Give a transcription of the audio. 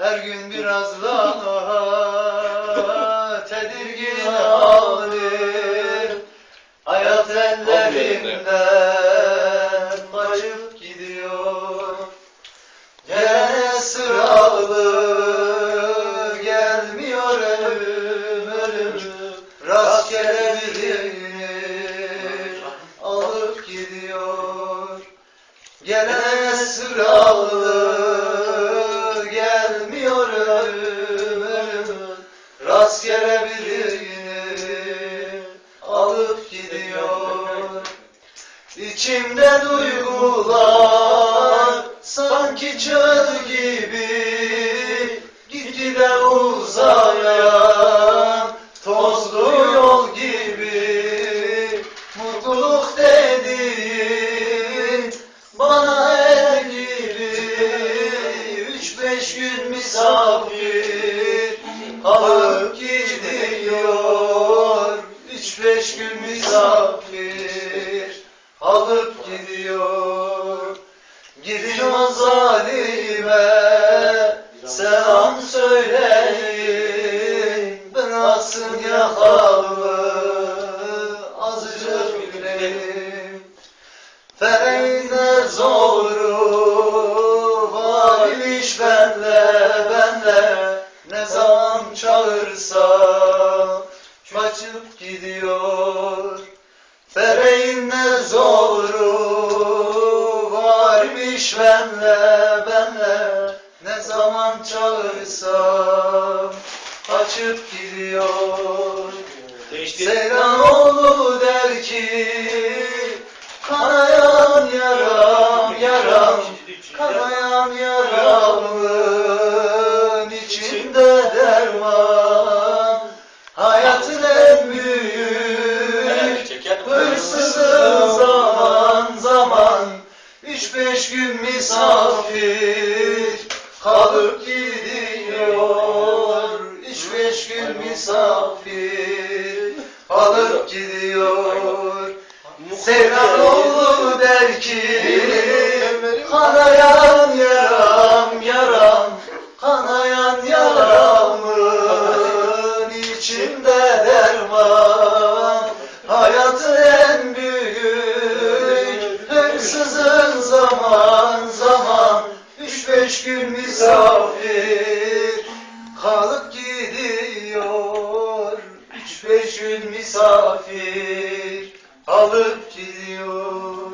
Her gün biraz daha tedirgin halim Hayat ellerimden kaçıp gidiyor. Gene sıralı gelmiyor ölüm ölüm Rastgele birini alıp gidiyor. Gene sıralı gelmiyor ölüm alıp gidiyor. İçimde duygular sanki çöl gibi Gitgide uzayan gün misafir alıp gidiyor Üç beş gün misafir alıp gidiyor. Gidiyor zalime selam söyleyin Bıraksın yakalı azıcık güleyim. Feleğinde zoru çağırsa kaçıp gidiyor. Feleğinde zoru varmış benle benle. Ne zaman çağırsam kaçıp gidiyor. Seyranoğlu der ki Kanayan yaram yaram. Kanayan Üç beş gün misafir kalıp gidiyor Üç beş gün misafir kalıp gidiyor. Seyranoğlu der ki Kanayan yaram yaram Kanayan yaramın içinde derman. Hayatın en büyük üç gün misafir kalıp gidiyor. Üç beş gün misafir kalıp gidiyor.